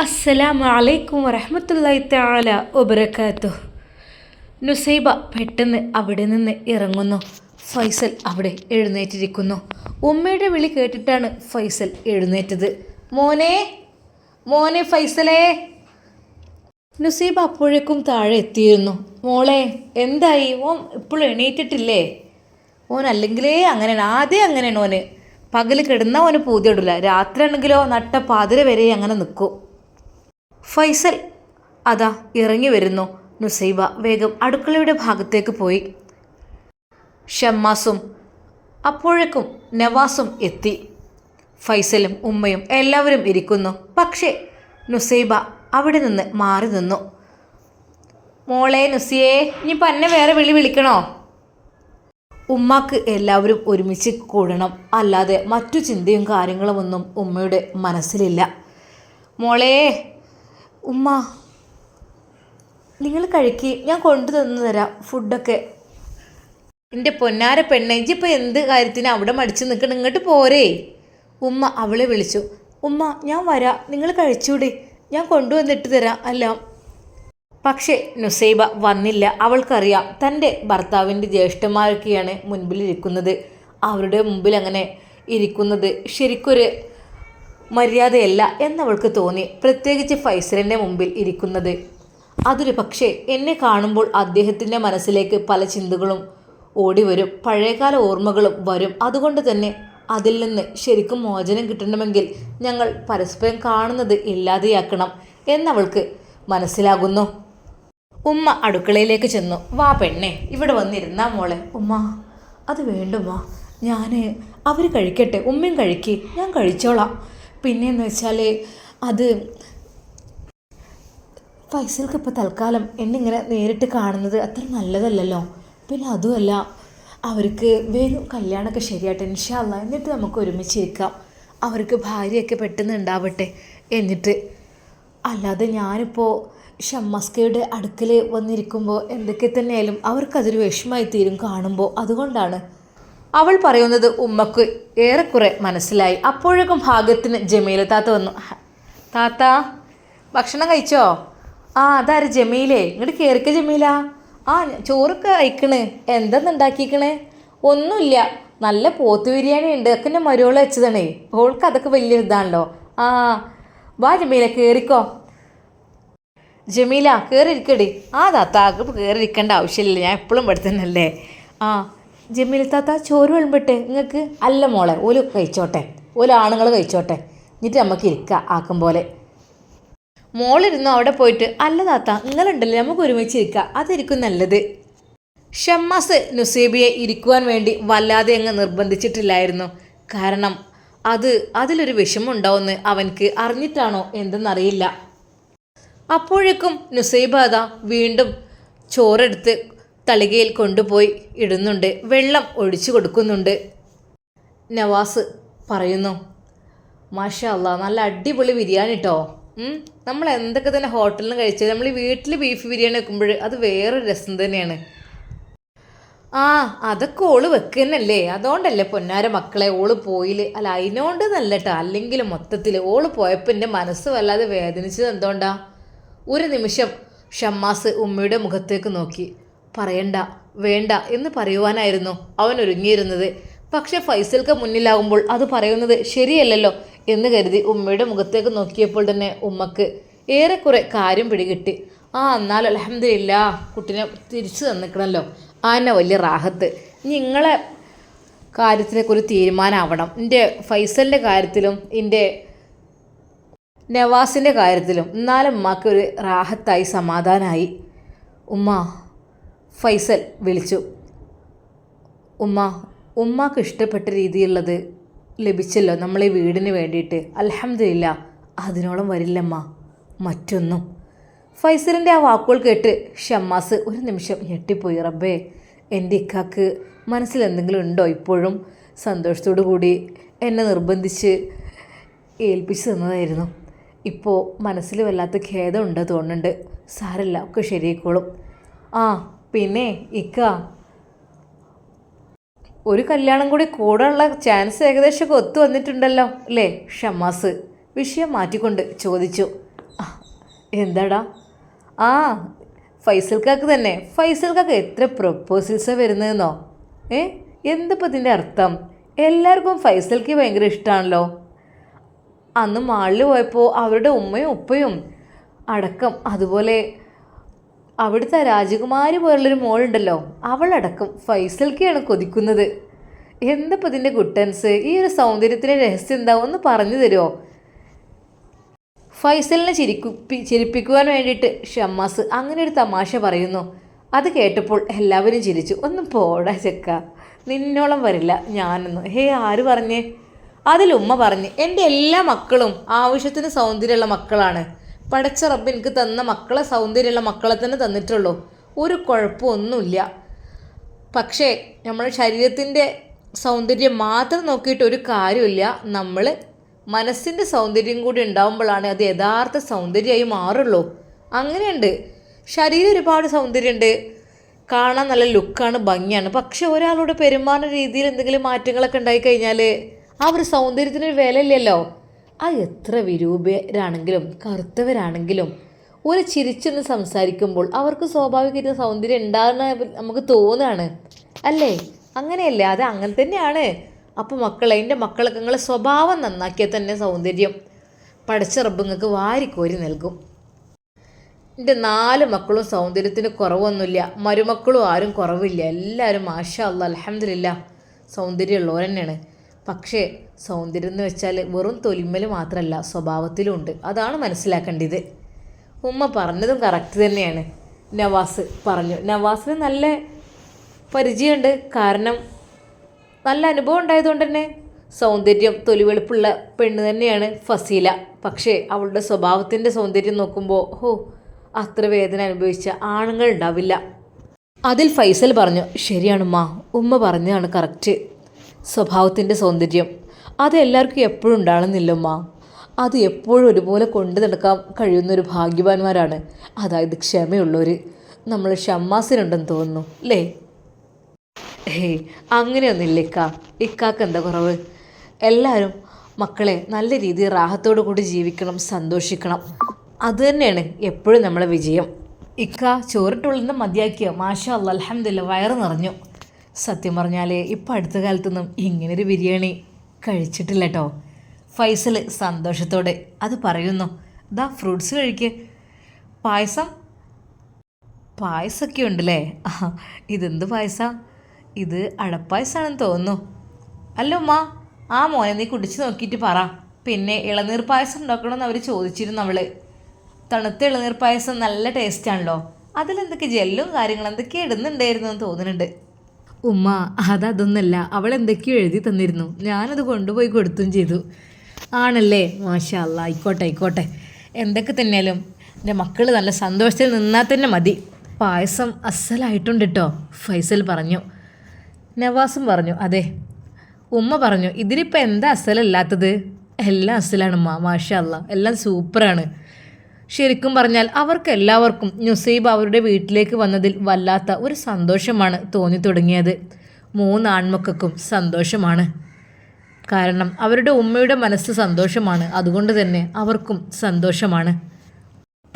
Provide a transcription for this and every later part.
അസ്സലാമു അലൈക്കും വറഹമത്തല്ലായി തആല വബറകാത്തു നുസൈബ പെട്ടെന്ന് അവിടെ നിന്ന് ഇറങ്ങുന്നു. ഫൈസൽ അവിടെ എഴുന്നേറ്റിരിക്കുന്നു. ഉമ്മയുടെ വിളി കേട്ടിട്ടാണ് ഫൈസൽ എഴുന്നേറ്റത്. മോനെ മോനെ ഫൈസലേ. നുസൈബ അപ്പോഴേക്കും താഴെ എത്തിയിരുന്നു. മോളെ എന്തായി? ഓൻ ഇപ്പോഴും എണീറ്റിട്ടില്ലേ? ഓൻ അല്ലെങ്കിലേ അങ്ങനെയാണ്. ആദ്യം അങ്ങനെയാണ് ഓന് പകൽ കിടന്നാൽ ഓന് പൂതിയിടില്ല രാത്രി ആണെങ്കിലോ നട്ട പാതിര വരെ അങ്ങനെ നിൽക്കും ഫൈസൽ. അതാ ഇറങ്ങി വരുന്നു. നുസൈബ വേഗം അടുക്കളയുടെ ഭാഗത്തേക്ക് പോയി. ഷമ്മാസും അപ്പോഴേക്കും നവാസും എത്തി. ഫൈസലും ഉമ്മയും എല്ലാവരും ഇരിക്കുന്നു. പക്ഷേ നുസൈബ അവിടെ നിന്ന് മാറി നിന്നു. മോളെ നുസിയേ ഇനി പന്നെ വേറെ വിളി വിളിക്കണോ? ഉമ്മാക്ക് എല്ലാവരും ഒരുമിച്ച് കൂടണം. അല്ലാതെ മറ്റു ചിന്തയും കാര്യങ്ങളും ഒന്നും ഉമ്മയുടെ മനസ്സിലില്ല. മോളെ ഉമ്മ നിങ്ങൾ കഴിക്ക്. ഞാൻ കൊണ്ടു തന്നു തരാം ഫുഡൊക്കെ. എന്റെ പൊന്നാര പെണ്ണെ ഇജിപ്പോൾ എന്ത് കാര്യത്തിന് അവിടെ മടിച്ച് നിൽക്കണം? ഇങ്ങോട്ട് പോരേ. ഉമ്മ അവളെ വിളിച്ചു. ഉമ്മ ഞാൻ വരാം. നിങ്ങൾ കഴിച്ചൂടെ. ഞാൻ കൊണ്ടുവന്നിട്ട് തരാം അല്ല. പക്ഷേ നുസൈബ വന്നില്ല. അവൾക്കറിയാം തന്റെ ഭർത്താവിന്റെ ജ്യേഷ്ഠന്മാരൊക്കെയാണ് മുൻപിലിരിക്കുന്നത്. അവരുടെ മുമ്പിൽ അങ്ങനെ ഇരിക്കുന്നത്. ശരിക്കൊരു മര്യാദയല്ല എന്നവൾക്ക് തോന്നി പ്രത്യേകിച്ച് ഫൈസലിന്റെ മുമ്പിൽ ഇരിക്കുന്നത്. അതൊരു പക്ഷേ എന്നെ കാണുമ്പോൾ അദ്ദേഹത്തിന്റെ മനസ്സിലേക്ക് പല ചിന്തകളും ഓടിവരും. പഴയകാല ഓർമ്മകളും വരും. അതുകൊണ്ട് തന്നെ അതിൽ നിന്ന് ശരിക്കും മോചനം കിട്ടണമെങ്കിൽ ഞങ്ങൾ പരസ്പരം കാണുന്നത് ഇല്ലാതെയാക്കണം എന്നവൾക്ക് മനസ്സിലാകുന്നു. ഉമ്മ അടുക്കളയിലേക്ക് ചെന്നു. വാ പെണ്ണെ ഇവിടെ വന്നിരുന്നാ മോളെ. ഉമ്മ അത് വേണ്ടുമ്മ ഞാൻ അവർ കഴിക്കട്ടെ. ഉമ്മയും കഴിക്കേ. ഞാൻ കഴിച്ചോളാം. പിന്നെയെന്ന് വെച്ചാൽ അത് ഫൈസൽക്ക് ഇപ്പോൾ തൽക്കാലം എന്നെ ഇങ്ങനെ നേരിട്ട് കാണുന്നത് അത്ര നല്ലതല്ലല്ലോ. പിന്നെ അതുമല്ല അവർക്ക് വേഗം കല്യാണമൊക്കെ ശരിയാട്ടെ ഇൻഷാല്ല എന്നിട്ട് നമുക്ക് ഒരുമിച്ചിരിക്കാം അവർക്ക് ഭാര്യയൊക്കെ പെട്ടെന്ന് ഉണ്ടാവട്ടെ എന്നിട്ട്. അല്ലാതെ ഞാനിപ്പോൾ ഷമ്മസ്കയുടെ അടുക്കൽ വന്നിരിക്കുമ്പോൾ എന്തൊക്കെ തന്നെയായാലും അവർക്കതൊരു വിഷമമായി തീരും കാണുമ്പോൾ അതുകൊണ്ടാണ് അവൾ പറയുന്നത് ഉമ്മക്ക് ഏറെക്കുറെ മനസ്സിലായി. അപ്പോഴേക്കും ഭാഗത്തിന് ജമീല താത്ത വന്നു. താത്ത ഭക്ഷണം കഴിച്ചോ? ആ അതാര് ജമീലേ? ഇങ്ങോട്ട് കയറിക്ക ജമീല. ആ ചോറൊക്കെ അയക്കണ് എന്തെന്ന് ഉണ്ടാക്കിക്കണേ? ഒന്നുമില്ല. നല്ല പോത്ത് ബിരിയാണി ഉണ്ട്. അതൊക്കെ എന്റെ മരുവോൾ വെച്ചതാണേ. ഓൾക്ക് അതൊക്കെ വലിയ ഇതാണല്ലോ. ആ വാ ജമീല കയറിക്കോ ജമീല കയറിയിരിക്കടി ആ താത്താക്ക് കയറിയിരിക്കേണ്ട ആവശ്യമില്ല. ഞാൻ എപ്പോഴും ഇവിടെ തന്നെയല്ലേ? ആ ജമീല താത്ത ചോറ് വിളമ്പിട്ട് നിങ്ങൾക്ക് അല്ല മോളെ ഓൽ കഴിച്ചോട്ടെ ഓൽ ആണുങ്ങൾ കഴിച്ചോട്ടെ. എന്നിട്ട് നമുക്ക് ഇരിക്കുക ആക്കും പോലെ. മോളിരുന്നു അവിടെ പോയിട്ട് അല്ല താത്ത നിങ്ങളുണ്ടല്ലോ നമുക്ക് ഒരുമിച്ച് ഇരിക്കുക അതായിരിക്കും നല്ലത്. ഷമ്മാസ് നുസേബിയെ ഇരിക്കുവാൻ വേണ്ടി വല്ലാതെ അങ്ങ് നിർബന്ധിച്ചിട്ടില്ലായിരുന്നു. കാരണം അത് അതിലൊരു വിഷമമുണ്ടാവുമെന്ന് അവൻക്ക് അറിഞ്ഞിട്ടാണോ എന്തെന്നറിയില്ല. അപ്പോഴേക്കും നുസൈബാദ വീണ്ടും ചോറെടുത്ത് തളികയിൽ കൊണ്ടുപോയി ഇടുന്നുണ്ട്. വെള്ളം ഒഴിച്ചു കൊടുക്കുന്നുണ്ട്. നവാസ് പറയുന്നു മാഷ അല്ല നല്ല അടിപൊളി ബിരിയാണി കേട്ടോ നമ്മൾ എന്തൊക്കെ തന്നെ ഹോട്ടലിൽ നിന്ന് കഴിച്ചത് നമ്മൾ വീട്ടിൽ ബീഫ് ബിരിയാണി വെക്കുമ്പോൾ അത് വേറൊരു രസം തന്നെയാണ്. ആ അതൊക്കെ ഓൾ വെക്കുന്നല്ലേ? അതുകൊണ്ടല്ലേ പൊന്നാര മക്കളെ ഓൾ പോയിൽ. അല്ല അതിനോണ്ട് നല്ല കേട്ടോ അല്ലെങ്കിൽ മൊത്തത്തിൽ ഓൾ പോയപ്പോൾ എന്റെ മനസ്സ് വല്ലാതെ വേദനിച്ചത് എന്തുകൊണ്ടാ? ഒരു നിമിഷം ഷമ്മാസ് ഉമ്മയുടെ മുഖത്തേക്ക് നോക്കി. പറയണ്ട വേണ്ട എന്ന് പറയുവാനായിരുന്നു അവൻ ഒരുങ്ങിയിരുന്നത്. പക്ഷെ ഫൈസൽക്ക് മുന്നിലാകുമ്പോൾ അത് പറയുന്നത് ശരിയല്ലല്ലോ എന്ന് കരുതി ഉമ്മയുടെ മുഖത്തേക്ക് നോക്കിയപ്പോൾ തന്നെ ഉമ്മക്ക് ഏറെക്കുറെ കാര്യം പിടികിട്ടി. ആ എന്നാൽ അലഹമില്ല കുട്ടിനെ തിരിച്ചു തന്നിക്കണമല്ലോ ആ വലിയ റാഹത്ത്. നിങ്ങളെ കാര്യത്തിനൊക്കെ തീരുമാനമാവണം എന്റെ ഫൈസലിന്റെ കാര്യത്തിലും എന്റെ നവാസിന്റെ കാര്യത്തിലും എന്നാലും ഉമ്മാക്ക് ഒരു റാഹത്തായി സമാധാനമായി ഉമ്മ ഫൈസൽ വിളിച്ചു. ഉമ്മ ഉമ്മാക്ക് ഇഷ്ടപ്പെട്ട രീതിയിലുള്ളത് ലഭിച്ചല്ലോ നമ്മളെ വീടിന് വേണ്ടിയിട്ട്. അലഹമില്ല അതിനോളം വരില്ലമ്മ മറ്റൊന്നും. ഫൈസലിന്റെ ആ വാക്കുകൾ കേട്ട് ഷമ്മാസ് ഒരു നിമിഷം ഞെട്ടിപ്പോയി. റബ്ബേ എന്റെ ഇക്കാക്ക് മനസ്സിൽ എന്തെങ്കിലും ഉണ്ടോ ഇപ്പോഴും? സന്തോഷത്തോടു കൂടി എന്നെ നിർബന്ധിച്ച് ഏൽപ്പിച്ചു തന്നതായിരുന്നു. ഇപ്പോൾ മനസ്സിൽ വല്ലാത്ത ഖേദമുണ്ട് തോന്നുന്നുണ്ട്. സാരല്ല ഒക്കെ ശരിയായിക്കോളും. ആ പിന്നെ ഇക്ക. ഒരു കല്യാണം കൂടി കൂടെയുള്ള ചാൻസ് ഏകദേശം ഒത്തു വന്നിട്ടുണ്ടല്ലോ അല്ലേ? ഷമാസ് വിഷയം മാറ്റിക്കൊണ്ട് ചോദിച്ചു. എന്താടാ? ആ ഫൈസൽക്കാക്ക് തന്നെ. ഫൈസൽക്കാക്ക് എത്ര പ്രപ്പോസൽസാണ് വരുന്നതെന്നോ? ഏ എന്തിപ്പോൾ ഇതിന്റെ അർത്ഥം? എല്ലാവർക്കും ഫൈസൽക്ക് ഭയങ്കര ഇഷ്ടമാണല്ലോ അന്ന് മാളിൽ പോയപ്പോൾ അവരുടെ ഉമ്മയും ഉപ്പയും അടക്കം അതുപോലെ അവിടുത്തെ രാജകുമാരി പോലുള്ളൊരു മോളുണ്ടല്ലോ. അവളടക്കം ഫൈസൽക്കെയാണ് കൊതിക്കുന്നത്. എന്തപ്പോൾ ഇതിന്റെ കുട്ടൻസ് ഈ ഒരു സൗന്ദര്യത്തിന്റെ രഹസ്യം എന്താ? ഒന്ന് പറഞ്ഞു തരുമോ ഫൈസലിനെ ചിരിക്കുപ്പി ചിരിപ്പിക്കുവാൻ വേണ്ടിയിട്ട് ഷമ്മാസ് അങ്ങനെ ഒരു തമാശ പറയുന്നു. അത് കേട്ടപ്പോൾ എല്ലാവരും ചിരിച്ചു. ഒന്ന് പോടാ ചെക്ക. നിന്നോളം വരില്ല ഞാനൊന്നും. ഹേ ആര് പറഞ്ഞേ? അതിൽ ഉമ്മ പറഞ്ഞ് എന്റെ എല്ലാ മക്കളും ആവശ്യത്തിന് സൗന്ദര്യമുള്ള മക്കളാണ്. പടച്ച റബ്ബ് എനിക്ക് തന്ന മക്കളെ സൗന്ദര്യമുള്ള മക്കളെ തന്നെ തന്നിട്ടുള്ളൂ. ഒരു കുഴപ്പമൊന്നുമില്ല. പക്ഷേ നമ്മുടെ ശരീരത്തിന്റെ സൗന്ദര്യം മാത്രം നോക്കിയിട്ട് ഒരു കാര്യമില്ല. നമ്മൾ മനസ്സിന്റെ സൗന്ദര്യം കൂടി ഉണ്ടാവുമ്പോഴാണ് അത് യഥാർത്ഥ സൗന്ദര്യമായി മാറുള്ളൂ. അങ്ങനെയുണ്ട്. ശരീരം ഒരുപാട് സൗന്ദര്യമുണ്ട്. കാണാൻ നല്ല ലുക്കാണ് ഭംഗിയാണ്. പക്ഷെ ഒരാളുടെ പെരുമാറുന്ന രീതിയിൽ എന്തെങ്കിലും മാറ്റങ്ങളൊക്കെ ഉണ്ടായിക്കഴിഞ്ഞാൽ ആ ഒരു സൗന്ദര്യത്തിനൊരു വിലയില്ലല്ലോ. ആ എത്ര വിരൂപരാണെങ്കിലും കറുത്തവരാണെങ്കിലും ഒരു ചിരിച്ചൊന്ന് സംസാരിക്കുമ്പോൾ അവർക്ക് സ്വാഭാവികമായിട്ട് സൗന്ദര്യം ഉണ്ടാകുന്ന നമുക്ക് തോന്നുകയാണ് അല്ലേ? അങ്ങനെയല്ലേ? അത് അങ്ങനെ തന്നെയാണ്. അപ്പോൾ മക്കളെ എന്റെ മക്കളൊക്കെ നിങ്ങളെ സ്വഭാവം നന്നാക്കിയാൽ തന്നെ സൗന്ദര്യം പഠിച്ച റബ്ബുങ്ങൾക്ക് വാരിക്കോരി നൽകും. എന്റെ നാല് മക്കളും സൗന്ദര്യത്തിന് കുറവൊന്നുമില്ല. മരുമക്കളും ആരും കുറവില്ല. എല്ലാവരും മാഷ അല്ല അലഹമില്ല സൗന്ദര്യമുള്ളവർ തന്നെയാണ്. പക്ഷേ സൗന്ദര്യം എന്ന് വെച്ചാൽ വെറും തൊലിമ്മൽ മാത്രമല്ല സ്വഭാവത്തിലും ഉണ്ട്. അതാണ് മനസ്സിലാക്കേണ്ടത്. ഉമ്മ പറഞ്ഞതും കറക്റ്റ് തന്നെയാണ്. നവാസ് പറഞ്ഞു. നവാസിന് നല്ല പരിചയമുണ്ട്. കാരണം നല്ല അനുഭവം ഉണ്ടായതുകൊണ്ട് തന്നെ സൗന്ദര്യം തൊലിവെളുപ്പുള്ള പെണ്ണ് തന്നെയാണ് ഫസീല. പക്ഷേ അവളുടെ സ്വഭാവത്തിന്റെ സൗന്ദര്യം നോക്കുമ്പോൾ ഹോ അത്ര വേദന അനുഭവിച്ച ആണുങ്ങൾ ഉണ്ടാവില്ല. അതിൽ ഫൈസൽ പറഞ്ഞു ശരിയാണുമ്മ ഉമ്മ. പറഞ്ഞതാണ് കറക്റ്റ് സ്വഭാവത്തിന്റെ സൗന്ദര്യം. അത് എല്ലാവർക്കും എപ്പോഴും ഉണ്ടാകണമെന്നില്ല ഉമ്മ അത് എപ്പോഴും ഒരുപോലെ കൊണ്ടു നടക്കാൻ കഴിയുന്നൊരു ഭാഗ്യവാന്മാരാണ്. അതായത് ക്ഷമയുള്ളവർ നമ്മൾ ഷമ്മാസിനുണ്ടെന്ന് തോന്നുന്നു അല്ലേ? ഏയ് അങ്ങനെയൊന്നുമില്ല ഇക്ക ഇക്കാക്ക് എന്താ കുറവ്? എല്ലാവരും മക്കളെ നല്ല രീതിയിൽ റാഹത്തോടു കൂടി ജീവിക്കണം സന്തോഷിക്കണം. അത് തന്നെയാണ് എപ്പോഴും നമ്മളെ വിജയം. ഇക്ക ചോറിട്ടുള്ളിന്ന് മതിയാക്കിയ? മാഷ അല്ല അലഹമില്ല വയറ് നിറഞ്ഞു. സത്യം പറഞ്ഞാൽ ഇപ്പം അടുത്ത കാലത്തൊന്നും ഇങ്ങനൊരു ബിരിയാണി കഴിച്ചിട്ടില്ല കേട്ടോ ഫൈസൽ സന്തോഷത്തോടെ അത് പറയുന്നു. ദാ ഫ്രൂട്ട്സ് കഴിക്ക്. പായസം? പായസമൊക്കെ ഉണ്ടല്ലേ? ഇതെന്ത് പായസ? ഇത് അടപ്പായസാണെന്ന് തോന്നുന്നു. അല്ല ഉമ്മ ആ മോനെ നീ കുടിച്ച് നോക്കിയിട്ട് പറ. പിന്നെ ഇളനീർ പായസം ഉണ്ടാക്കണമെന്ന് അവർ ചോദിച്ചിരുന്നു അവൾ തണുത്ത ഇളനീർ പായസം നല്ല ടേസ്റ്റാണല്ലോ അതിലെന്തൊക്കെ ജെല്ലും കാര്യങ്ങളും എന്തൊക്കെ ഇടുന്നുണ്ടായിരുന്നു എന്ന് തോന്നുന്നുണ്ട്. ഉമ്മ അതതൊന്നല്ല അവൾ എന്തൊക്കെയോ എഴുതി തന്നിരുന്നു. ഞാനത് കൊണ്ടുപോയി കൊടുത്തും ചെയ്തു. ആണല്ലേ? മാഷാ ആയിക്കോട്ടെ ആയിക്കോട്ടെ. എന്തൊക്കെ തന്നെയാലും എന്റെ മക്കൾ നല്ല സന്തോഷത്തിൽ നിന്നാൽ തന്നെ മതി. പായസം അസലായിട്ടുണ്ട് കേട്ടോ ഫൈസൽ പറഞ്ഞു. നവാസും പറഞ്ഞു അതെ. ഉമ്മ പറഞ്ഞു ഇതിലിപ്പോൾ എന്താ അസലല്ലാത്തത്? എല്ലാം അസലാണ് ഉമ്മ മാഷാ എല്ലാം സൂപ്പറാണ്. ശരിക്കും പറഞ്ഞാൽ അവർക്ക് എല്ലാവർക്കും നുസൈബ് അവരുടെ വീട്ടിലേക്ക് വന്നതിൽ വല്ലാത്ത ഒരു സന്തോഷമാണ് തോന്നി തുടങ്ങിയത്. മൂന്ന് ആൺമക്കും സന്തോഷമാണ്. കാരണം അവരുടെ ഉമ്മയുടെ മനസ്സ് സന്തോഷമാണ്. അതുകൊണ്ട് തന്നെ അവർക്കും സന്തോഷമാണ്.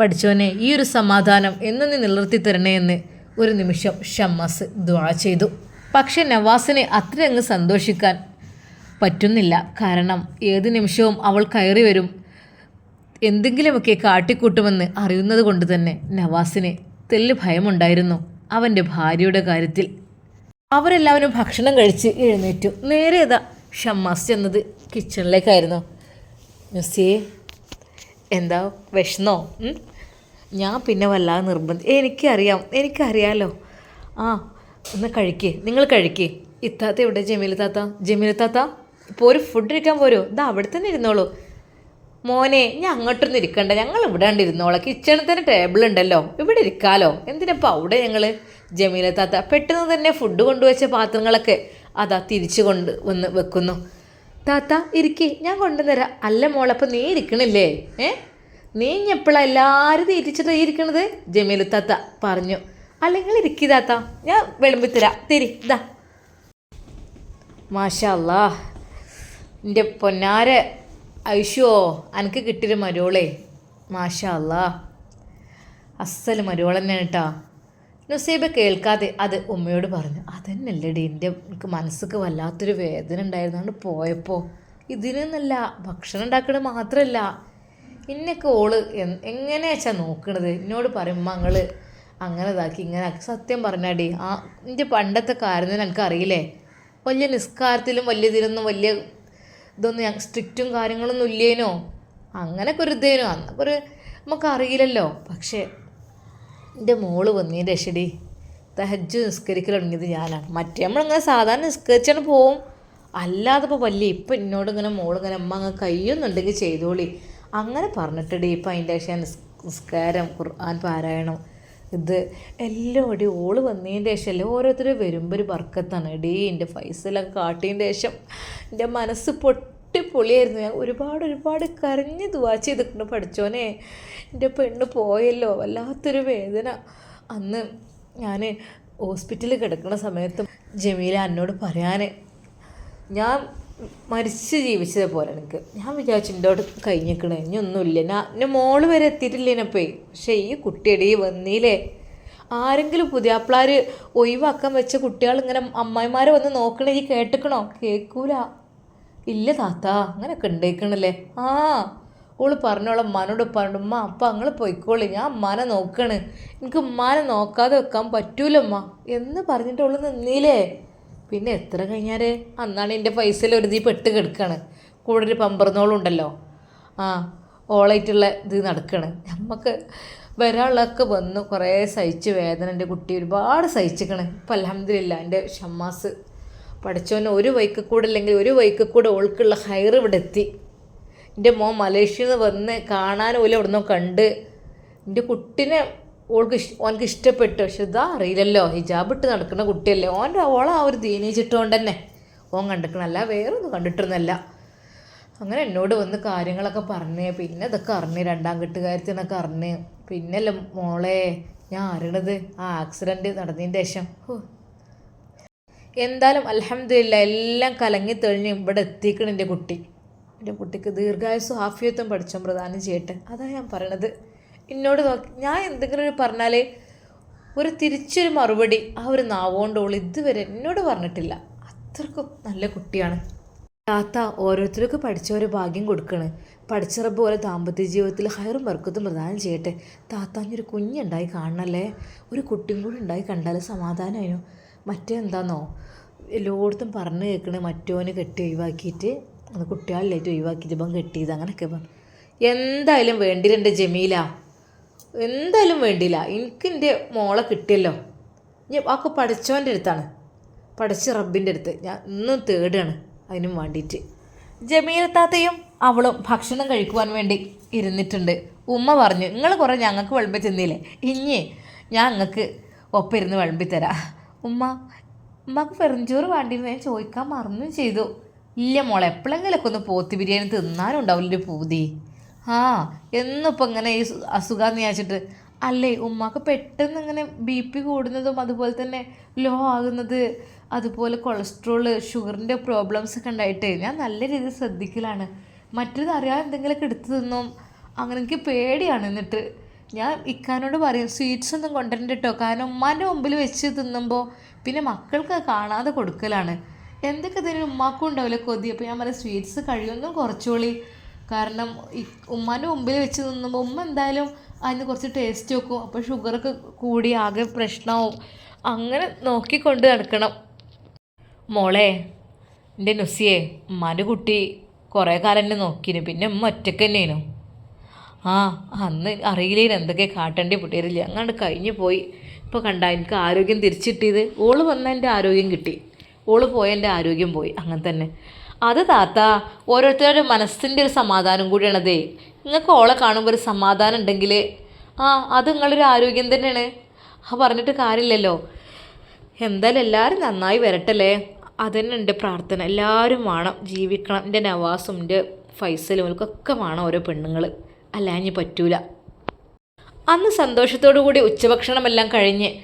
പഠിച്ചോനെ ഈ ഒരു സമാധാനം എന്നൊന്ന് നിലനിർത്തി തരണേ എന്ന് ഒരു നിമിഷം ഷമ്മാസ് ദ്വാ ചെയ്തു. പക്ഷെ നവാസിനെ അത്രയങ്ങ് സന്തോഷിക്കാൻ പറ്റുന്നില്ല. കാരണം ഏത് നിമിഷവും അവൾ കയറി വരും. എന്തെങ്കിലുമൊക്കെ കാട്ടിക്കൂട്ടുമെന്ന് അറിയുന്നത് കൊണ്ട് തന്നെ നവാസിന് തെല്ല് ഭയമുണ്ടായിരുന്നു അവന്റെ ഭാര്യയുടെ കാര്യത്തിൽ. അവരെല്ലാവരും ഭക്ഷണം കഴിച്ച് എഴുന്നേറ്റു. നേരെ ഇതാ ഷമ്മാസ് ചെന്നത് കിച്ചണിലേക്കായിരുന്നു നുസിയെ എന്താ വിഷന്നോ? ഞാൻ പിന്നെ വല്ലാതെ നിർബന്ധം എനിക്കറിയാം എനിക്കറിയാലോ. ആ ഒന്ന് കഴിക്കേ നിങ്ങൾ കഴിക്കേ. ഇത്താത്ത എവിടെ? ജമീൽ താത്ത? ജമീൽ താത്ത? ഇപ്പോൾ ഒരു ഫുഡ് കഴിക്കാൻ പോരോ? ഇതാ അവിടെ തന്നെ ഇരുന്നോളൂ. മോനെ ഞാൻ അങ്ങോട്ടൊന്നും ഇരിക്കണ്ട. ഞങ്ങൾ ഇവിടെ ഉണ്ടിരുന്നോളെ കിച്ചണിൽ തന്നെ ടേബിൾ ഉണ്ടല്ലോ. ഇവിടെ ഇരിക്കാലോ. എന്തിനപ്പോൾ അവിടെ ഞങ്ങൾ ജമീല താത്ത പെട്ടെന്ന് തന്നെ ഫുഡ് കൊണ്ടുവച്ച പാത്രങ്ങളൊക്കെ അതാ തിരിച്ചു കൊണ്ട് വന്ന് വെക്കുന്നു. താത്ത ഇരിക്കേ. ഞാൻ കൊണ്ടുവന്നരാം. അല്ല മോളപ്പം നീ ഇരിക്കണില്ലേ? ഏ? നീ എപ്പോഴാണ് എല്ലാവരും തീറ്റിച്ചിട്ട് ഇരിക്കണത്? ജമീല താത്ത പറഞ്ഞു. അല്ലെങ്കിൽ ഇരിക്കി താത്ത. ഞാൻ വിളമ്പിത്തരാം തിരി. ഇതാ മാഷാ അല്ലാ എന്റെ പൊന്നാര. ഐഷോ അനക്ക് കിട്ടിയൊരു മരോളെ. മാഷാ അല്ലാ അസ്സൽ മരുവോളം തന്നെയാണ് കേട്ടോ നുസൈബ കേൾക്കാതെ അത് ഉമ്മയോട് പറഞ്ഞു അതന്നെയല്ലേടി എന്റെ എനിക്ക് മനസ്സൊക്കെ വല്ലാത്തൊരു വേദന ഉണ്ടായിരുന്നാണ് പോയപ്പോൾ ഇതിനൊന്നല്ല ഭക്ഷണം ഉണ്ടാക്കണത് മാത്രമല്ല ഇന്നൊക്കെ ഓൾ എങ്ങനെയാ വെച്ചാൽ നോക്കണത്? എന്നോട് പറയും ഞങ്ങൾ അങ്ങനെ ഇതാക്കി ഇങ്ങനെ സത്യം പറഞ്ഞാടി ആ എന്റെ പണ്ടത്തെ കാര്യം എനിക്കറിയില്ലേ വലിയ നിസ്കാരത്തിലും വലിയ ഇതിലൊന്നും വലിയ ഇതൊന്നും ഞാൻ സ്ട്രിക്റ്റും കാര്യങ്ങളൊന്നും ഇല്ലേനോ? അങ്ങനെയൊക്കെ ഒരു ഇതേനോ. അന്നൊക്കെ ഒരു നമുക്കറിയില്ലല്ലോ പക്ഷേ എന്റെ മോൾ വന്നതിന്റെ രക്ഷടി തഹജ് നിസ്കരിക്കൽ ഞാനാണ്. മറ്റേ നമ്മളിങ്ങനെ സാധാരണ നിസ്കരിച്ചാണ് പോവും. അല്ലാതെ ഇപ്പോൾ വലിയ ഇപ്പം എന്നോട് ഇങ്ങനെ മോളിങ്ങനെ അമ്മ അങ്ങ് കഴിയുന്നുണ്ടെങ്കിൽ ചെയ്തോളി. അങ്ങനെ പറഞ്ഞിട്ടടി ഇപ്പം അതിന്റെ ശേഷം നിസ്കാരം ഖുർആൻ പാരായണം ഇത് എല്ലാം ഇടി ഓൾ വന്നതിന്റെ എല്ലാം ഓരോരുത്തർ വരുമ്പോൾ ഒരു വർക്കത്താണ്. ഇടി എന്റെ ഫൈസലൊക്കെ കാട്ടിയതിന്റെ ശേഷം എന്റെ മനസ്സ് പൊട്ടിപ്പൊളിയായിരുന്നു ഞാൻ ഒരുപാട് ഒരുപാട് കരഞ്ഞ് ദുവാ ചെയ്തിട്ടുണ്ട് പഠിച്ചോനെ. എന്റെ പെണ്ണ് പോയല്ലോ വല്ലാത്തൊരു വേദന. അന്ന് ഞാൻ ഹോസ്പിറ്റലിൽ കിടക്കുന്ന സമയത്ത് ജമീല എന്നോട് പറയാൻ ഞാൻ മരിച്ച് ജീവിച്ചത് പോലെ എനിക്ക്. ഞാൻ വിചാരിച്ചു എന്റെ അവിടെ കഴിഞ്ഞിക്കണേ. ഇനി ഒന്നുമില്ല. ഞാൻ എന്റെ മോൾ വരെ എത്തിയിട്ടില്ലേനപ്പേ പക്ഷേ ഈ കുട്ടിയടി വന്നില്ലേ ആരെങ്കിലും പുതിയാപ്പിളാർ ഒഴിവാക്കാൻ വെച്ച കുട്ടികൾ ഇങ്ങനെ അമ്മായിമാരെ വന്ന് നോക്കണേ ഈ കേട്ടിക്കണോ? കേൾക്കൂല ഇല്ല താത്ത അങ്ങനെയൊക്കെ ഉണ്ടായിക്കണല്ലേ ആ ഓൾ പറഞ്ഞോളെ ഉമ്മാനോട് പറഞ്ഞു ഉമ്മ അപ്പം അങ്ങൾ പോയിക്കോളി. ഞാൻ ഉമ്മാനെ നോക്കണ്. എനിക്ക് ഉമ്മാനെ നോക്കാതെ വെക്കാൻ പറ്റൂലമ്മ എന്ന് പറഞ്ഞിട്ട് ഓൾ നിന്നീലേ. പിന്നെ എത്ര കഴിഞ്ഞാൽ അന്നാണ് എന്റെ പൈസയിൽ ഒരു തീ പെട്ട് കിടക്കുകയാണ് കൂടെ ഒരു പമ്പറന്നോളുണ്ടല്ലോ ആ ഓളായിട്ടുള്ള ഇത് നടക്കുകയാണ് നമുക്ക് വരാളൊക്കെ വന്നു. കുറേ സഹിച്ച് വേദന എന്റെ കുട്ടി ഒരുപാട് സഹിച്ചിക്കണ്. ഇപ്പം അലഹമില്ല എന്റെ ഷമ്മാസ് പഠിച്ചോനെ ഒരു വൈക്ക് കൂടെ അല്ലെങ്കിൽ ഒരു വൈക്ക് കൂടെ ഓൾക്കുള്ള ഹയർ ഇവിടെ എത്തി. എന്റെ മോൻ മലേഷ്യയിൽ നിന്ന് വന്ന് കാണാൻ പോലും നിന്നോ കണ്ട്. എന്റെ കുട്ടീനെ ഓൾക്ക് ഓനക്ക് ഇഷ്ടപ്പെട്ടു. പക്ഷെ ഇതാ അറിയില്ലല്ലോ. ഹിജാബ് ഇട്ട് നടക്കുന്ന കുട്ടിയല്ലേ. ഓന്റെ ഓളെ ആ ഒരു ദീനീച്ചിട്ടുകൊണ്ട് തന്നെ. ഓൻ കണ്ടിക്കണല്ല വേറൊന്നും കണ്ടിട്ടൊന്നല്ല അങ്ങനെ എന്നോട് വന്ന് കാര്യങ്ങളൊക്കെ പറഞ്ഞ് പിന്നെ ഇതൊക്കെ അറിഞ്ഞ് രണ്ടാം കെട്ടുകാരത്തിനൊക്കെ അറിഞ്ഞ്. പിന്നല്ലേ മോളെ ഞാൻ അറിയണത് ആ ആക്സിഡന്റ് നടന്നതിന്റെ ശേഷം. എന്തായാലും അലഹമില്ല എല്ലാം കലങ്ങി തെളിഞ്ഞ് ഇവിടെ എത്തിക്കണം എന്റെ കുട്ടി. എന്റെ കുട്ടിക്ക് ദീർഘായുസ് ആഫിയത്വം പഠിച്ചോ പ്രദാനം ചെയ്യട്ടെ. അതാണ് ഞാൻ പറയണത്. എന്നോട് നോക്കി ഞാൻ എന്തെങ്കിലും പറഞ്ഞാൽ ഒരു തിരിച്ചൊരു മറുപടി ആ ഒരു നാവുകൊണ്ട് ഇതുവരെ എന്നോട് പറഞ്ഞിട്ടില്ല. അത്രക്കും നല്ല കുട്ടിയാണ്. താത്ത ഓരോരുത്തർക്കും പഠിച്ച ഒരു ഭാഗ്യം കൊടുക്കണേ. പഠിച്ചറ പോലെ ദാമ്പത്യ ജീവിതത്തിൽ ഹയറും വർക്കത്തും പ്രദാനം ചെയ്യട്ടെ. താത്താഞ്ഞൊരു കുഞ്ഞുണ്ടായി കാണണല്ലേ? ഒരു കുട്ടിയും കൂടി ഉണ്ടായി കണ്ടാൽ സമാധാനമായിരുന്നു മറ്റേ എന്താണെന്നോ എല്ലായിടത്തും പറഞ്ഞു കേൾക്കണേ മറ്റോനെ കെട്ടി ഒഴിവാക്കിയിട്ട് അത് കുട്ടികളിലേറ്റ് ഒഴിവാക്കിയിട്ട് ഇപ്പം കെട്ടിയത് അങ്ങനെയൊക്കെ പറഞ്ഞു. എന്തായാലും വേണ്ടിയിട്ടുണ്ട് ജമീല. എന്തായാലും വേണ്ടിയില്ല. എനിക്ക് എന്റെ മോളെ കിട്ടിയല്ലോ. ഞാൻ ഒക്കെ പഠിച്ചവന്റെ അടുത്താണ്. പഠിച്ച റബ്ബിന്റെ അടുത്ത്. ഞാൻ ഇന്നും തേടുകയാണ് അതിനും വേണ്ടിയിട്ട്. താത്തയും അവളും ഭക്ഷണം കഴിക്കുവാൻ വേണ്ടി ഇരുന്നിട്ടുണ്ട്. ഉമ്മ പറഞ്ഞു നിങ്ങൾ കുറേ ഞങ്ങൾക്ക് വിളമ്പി തന്നില്ലേ? ഇനി ഞാൻ നിങ്ങൾക്ക് ഒപ്പം ഇരുന്ന് വിളമ്പി തരാം. ഉമ്മ ഉമ്മക്ക് വെറുംചോറ് വേണ്ടിയിരുന്നു ഞാൻ ചോദിക്കാൻ മറന്നു ചെയ്തു. ഇല്ല മോളെ എപ്പോഴെങ്കിലൊക്കെ ഒന്ന് പോത്ത് ബിരിയാണി തിന്നാനും ഉണ്ടാവില്ലൊരു പൂതി. ആ എന്നിപ്പോൾ ഇങ്ങനെ ഈ അസുഖം വിചാരിച്ചിട്ട്. അല്ലേ ഉമ്മക്ക് പെട്ടെന്ന് ഇങ്ങനെ ബി പി കൂടുന്നതും അതുപോലെ തന്നെ ലോ ആകുന്നത് അതുപോലെ കൊളസ്ട്രോൾ ഷുഗറിന്റെ പ്രോബ്ലംസ് ഒക്കെ ഉണ്ടായിട്ട് ഞാൻ നല്ല രീതിയിൽ ശ്രദ്ധിക്കലാണ്. മറ്റേത് അറിയാതെ എന്തെങ്കിലുമൊക്കെ എടുത്തു തിന്നും. അങ്ങനെ എനിക്ക് പേടിയാണ് എന്നിട്ട്. ഞാൻ ഇക്കാനോട് പറയും സ്വീറ്റ്സ് ഒന്നും കൊണ്ടുവരണ്ട കേട്ടോ കാരണം ഉമ്മാന്റെ മുമ്പിൽ വെച്ച് തിന്നുമ്പോൾ പിന്നെ മക്കൾക്ക് കാണാതെ കൊടുക്കലാണ്. എന്തൊക്കെ ഇതിന് ഉമ്മാക്കും ഉണ്ടാവില്ല കൊതി. അപ്പോൾ ഞാൻ പറയും സ്വീറ്റ്സ് കഴിയുമെന്നും കുറച്ചോളി. കാരണം ഉമ്മാന്റെ മുമ്പിൽ വെച്ച് നിന്നുമ്പോൾ ഉമ്മ എന്തായാലും അതിന് കുറച്ച് ടേസ്റ്റ് വെക്കും. അപ്പോൾ ഷുഗറൊക്കെ കൂടി ആകെ പ്രശ്നമാവും അങ്ങനെ നോക്കിക്കൊണ്ട് നടക്കണം. മോളെ എന്റെ നുസിയെ ഉമ്മാന്റെ കുട്ടി കുറേ കാലം എന്നെ നോക്കിനു. പിന്നെ ഉമ്മ ഒറ്റയ്ക്ക് തന്നെയായിരുന്നു. ആ അന്ന് അറിയില്ലേ എന്തൊക്കെ കാട്ടേണ്ടി പൊട്ടിയില്ല അങ്ങാണ്ട് കഴിഞ്ഞു പോയി. ഇപ്പോൾ കണ്ട എനിക്ക് ആരോഗ്യം തിരിച്ചിട്ടിയത് ഓൾ വന്ന എന്റെ ആരോഗ്യം കിട്ടി. ഓൾ പോയ എന്റെ ആരോഗ്യം പോയി. അങ്ങനെ തന്നെ. അത് താത്ത ഓരോരുത്തരുടെ മനസ്സിന്റെ ഒരു സമാധാനം കൂടിയാണതേ. നിങ്ങൾക്ക് ഓളെ കാണുമ്പോൾ ഒരു സമാധാനം ഉണ്ടെങ്കിൽ ആ അത് നിങ്ങളൊരു ആരോഗ്യം തന്നെയാണ്. ആ പറഞ്ഞിട്ട് കാര്യമില്ലല്ലോ. എന്തായാലും എല്ലാവരും നന്നായി വരട്ടല്ലേ? അതന്നെ എന്റെ പ്രാർത്ഥന. എല്ലാവരും വേണം ജീവിക്കണം. എന്റെ നവാസും എന്റെ ഫൈസലും ഒക്കെ വേണം ഓരോ പെണ്ണുങ്ങൾ അല്ലാഞ്ഞ് പറ്റൂല. അന്ന് സന്തോഷത്തോടു കൂടി ഉച്ചഭക്ഷണമെല്ലാം കഴിഞ്ഞ്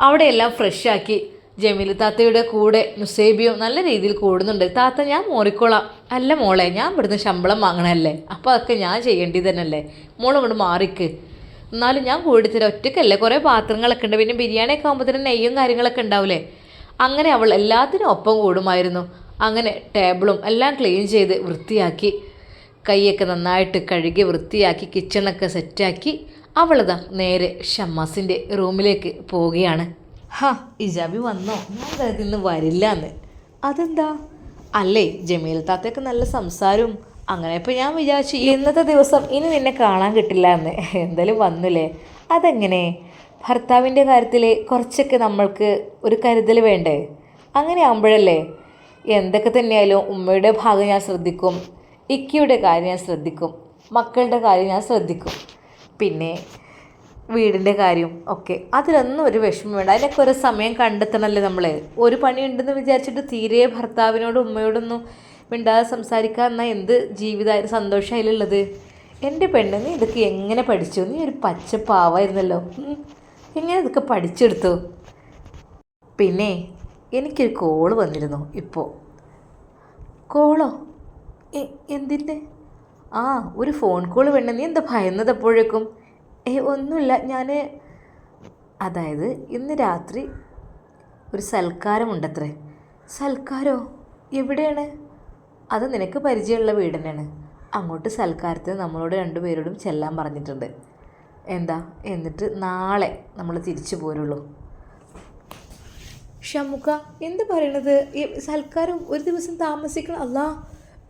അവിടെയെല്ലാം ഫ്രഷാക്കി ജമീൽ താത്തയുടെ കൂടെ നുസേബിയും നല്ല രീതിയിൽ കൂടുന്നുണ്ട്. താത്ത ഞാൻ മോറിക്കോളാം. അല്ല മോളെ ഞാൻ ഇവിടുന്ന് ശമ്പളം വാങ്ങണല്ലേ അപ്പോൾ അതൊക്കെ ഞാൻ ചെയ്യേണ്ടത് തന്നെയല്ലേ? മോളും കൊണ്ട് മാറിക്ക്. എന്നാലും ഞാൻ കൂടി കൂടിത്തരാം ഒറ്റയ്ക്കല്ലേ? കുറേ പാത്രങ്ങളൊക്കെ ഉണ്ട്. പിന്നെ ബിരിയാണിയൊക്കെ ആകുമ്പോൾ തന്നെ നെയ്യും കാര്യങ്ങളൊക്കെ ഉണ്ടാവില്ലേ അങ്ങനെ അവൾ എല്ലാത്തിനും ഒപ്പം കൂടുമായിരുന്നു. അങ്ങനെ ടേബിളും എല്ലാം ക്ലീൻ ചെയ്ത് വൃത്തിയാക്കി കൈയൊക്കെ നന്നായിട്ട് കഴുകി വൃത്തിയാക്കി കിച്ചണൊക്കെ സെറ്റാക്കി അവളതാ നേരെ ഷമ്മാസിന്റെ റൂമിലേക്ക് പോവുകയാണ്. ഹാ ഇജാബി വന്നോ? ഞാൻ കരുതി ഇന്ന് വരില്ല എന്ന് അതെന്താ? അല്ലേ ജമീൽ താത്തയൊക്കെ നല്ല സംസാരവും അങ്ങനെ ഇപ്പോൾ ഞാൻ വിചാരിച്ചു ഇന്നത്തെ ദിവസം ഇനി നിന്നെ കാണാൻ കിട്ടില്ല എന്ന് എന്തായാലും വന്നില്ലേ? അതെങ്ങനെ? ഭർത്താവിന്റെ കാര്യത്തിൽ കുറച്ചൊക്കെ നമ്മൾക്ക് ഒരു കരുതൽ വേണ്ടേ? അങ്ങനെ ആകുമ്പോഴല്ലേ എന്തൊക്കെ തന്നെയായാലും ഉമ്മയുടെ ഭാഗം ഞാൻ ശ്രദ്ധിക്കും. ഇക്കിയുടെ കാര്യം ഞാൻ ശ്രദ്ധിക്കും. മക്കളുടെ കാര്യം ഞാൻ ശ്രദ്ധിക്കും. പിന്നെ വീടിന്റെ കാര്യം ഒക്കെ. അതിലൊന്നും ഒരു വിഷമം വേണ്ട. അതിനൊക്കെ ഒരു സമയം കണ്ടെത്തണമല്ലേ നമ്മൾ ഒരു പണി ഉണ്ടെന്ന് വിചാരിച്ചിട്ട് തീരെ ഭർത്താവിനോടും ഉമ്മയോടൊന്നും മിണ്ടാതെ സംസാരിക്കാൻ എന്നാൽ എന്ത് ജീവിതമായിരുന്നു അതിലുള്ളത്? എന്റെ പെണ്ണ് നീ ഇതൊക്കെ എങ്ങനെ പഠിച്ചു? നീ ഒരു പച്ച പാവായിരുന്നല്ലോ. എങ്ങനെ ഇതൊക്കെ പഠിച്ചെടുത്തു? പിന്നെ എനിക്കൊരു കോൾ വന്നിരുന്നു ഇപ്പോൾ കോളോ എന്തിന്റെ ആ ഒരു ഫോൺ കോൾ വേണ്ട നീ എന്താ ഭയന്നത് എപ്പോഴേക്കും? ഏ ഒന്നുമില്ല. ഞാൻ അതായത് ഇന്ന് രാത്രി ഒരു സൽക്കാരമുണ്ടത്രേ. സൽക്കാരോ? എവിടെയാണ്? അത് നിനക്ക് പരിചയമുള്ള വീട് തന്നെയാണ് അങ്ങോട്ട് സൽക്കാരത്തിന് നമ്മളോട് രണ്ടുപേരോടും ചെല്ലാൻ പറഞ്ഞിട്ടുണ്ട്. എന്താ? എന്നിട്ട് നാളെ നമ്മൾ തിരിച്ചു പോരുള്ളൂ. ഷമുക്ക എന്ത് പറയണത്? സൽക്കാരം ഒരു ദിവസം താമസിക്കണം. അല്ല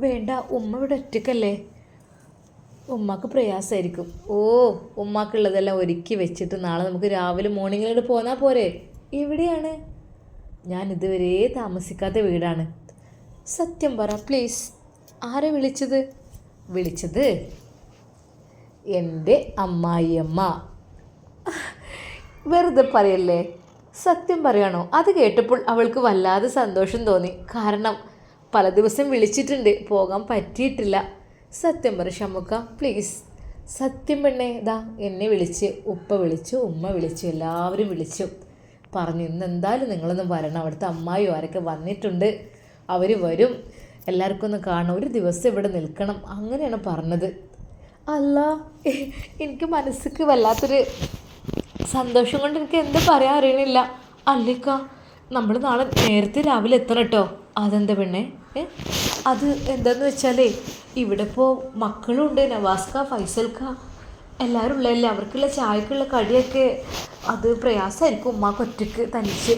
വേണ്ട. ഉമ്മ ഇവിടെ ഒറ്റക്കല്ലേ? ഉമ്മക്ക് പ്രയാസമായിരിക്കും ഓ ഉമ്മാക്കുള്ളതെല്ലാം ഒരുക്കി വെച്ചിട്ട് നാളെ നമുക്ക് രാവിലെ മോർണിംഗിലോട്ട് പോന്നാൽ പോരെ? എവിടെയാണ് ഞാൻ ഇതുവരെ താമസിക്കാത്ത വീടാണ്. സത്യം പറ പ്ലീസ് ആരെ വിളിച്ചത്? വിളിച്ചത് എന്റെ അമ്മായിയമ്മ. വെറുതെ പറയല്ലേ? സത്യം പറയണോ? അത് കേട്ടപ്പോൾ അവൾക്ക് വല്ലാതെ സന്തോഷം തോന്നി. കാരണം പല ദിവസം വിളിച്ചിട്ടുണ്ട്. പോകാൻ പറ്റിയിട്ടില്ല. സത്യം പറ ഷമുക്ക പ്ലീസ് സത്യം പെണ്ണേ ഇതാ എന്നെ വിളിച്ച് ഉപ്പ വിളിച്ചു ഉമ്മ വിളിച്ചു എല്ലാവരും വിളിച്ചു. പറഞ്ഞു ഇന്ന് എന്തായാലും നിങ്ങളൊന്ന് വരണം. അവിടുത്തെ അമ്മായി ആരൊക്കെ വന്നിട്ടുണ്ട്? അവർ വരും. എല്ലാവർക്കും ഒന്ന് കാണണം. ഒരു ദിവസം ഇവിടെ നിൽക്കണം. അങ്ങനെയാണ് പറഞ്ഞത്. അല്ല എനിക്ക് മനസ്സിക്ക് വല്ലാത്തൊരു സന്തോഷം കൊണ്ട് എനിക്ക് എന്ത് പറയാൻ അറിയണില്ല. അല്ലേക്ക നമ്മൾ നാളെ നേരത്തെ രാവിലെ എത്തണം കേട്ടോ അതെന്താ പെണ്ണേ? അത് എന്താന്ന് വെച്ചാലേ ഇവിടെ ഇപ്പോൾ മക്കളുണ്ട് നവാസ്ക ഫൈസൽക്ക. എല്ലാവരും ഉള്ളതല്ലേ? അവർക്കുള്ള ചായക്കുള്ള കടിയൊക്കെ. അത് പ്രയാസമായിരിക്കും ഉമ്മാക്ക് ഒറ്റയ്ക്ക് തനിച്ച്.